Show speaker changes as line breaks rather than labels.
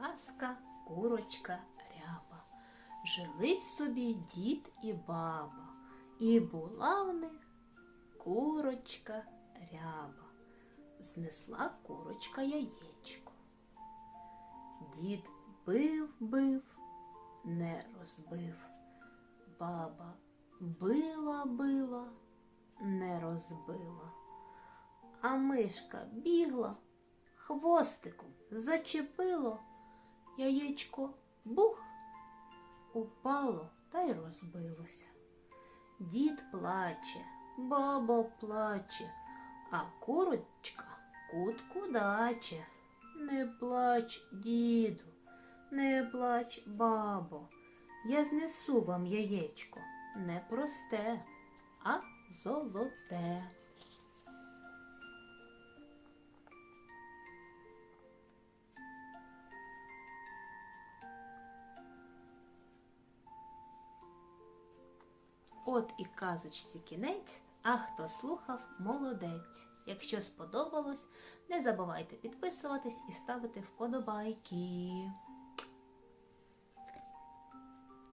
Казка курочка ряба. Жили собі дід і баба, і була в них курочка ряба. Знесла курочка яєчко. Дід бив, бив, не розбив. Баба била, била, не розбила. А мишка бігла, хвостиком зачепило, яєчко бух, упало та й розбилося. Дід плаче, баба плаче, а курочка кутку даче. Не плач, діду, не плач, бабо, я знесу вам яєчко не просте, а золоте. От і казочці кінець, а хто слухав, молодець. Якщо сподобалось, не забувайте підписуватись і ставити вподобайки.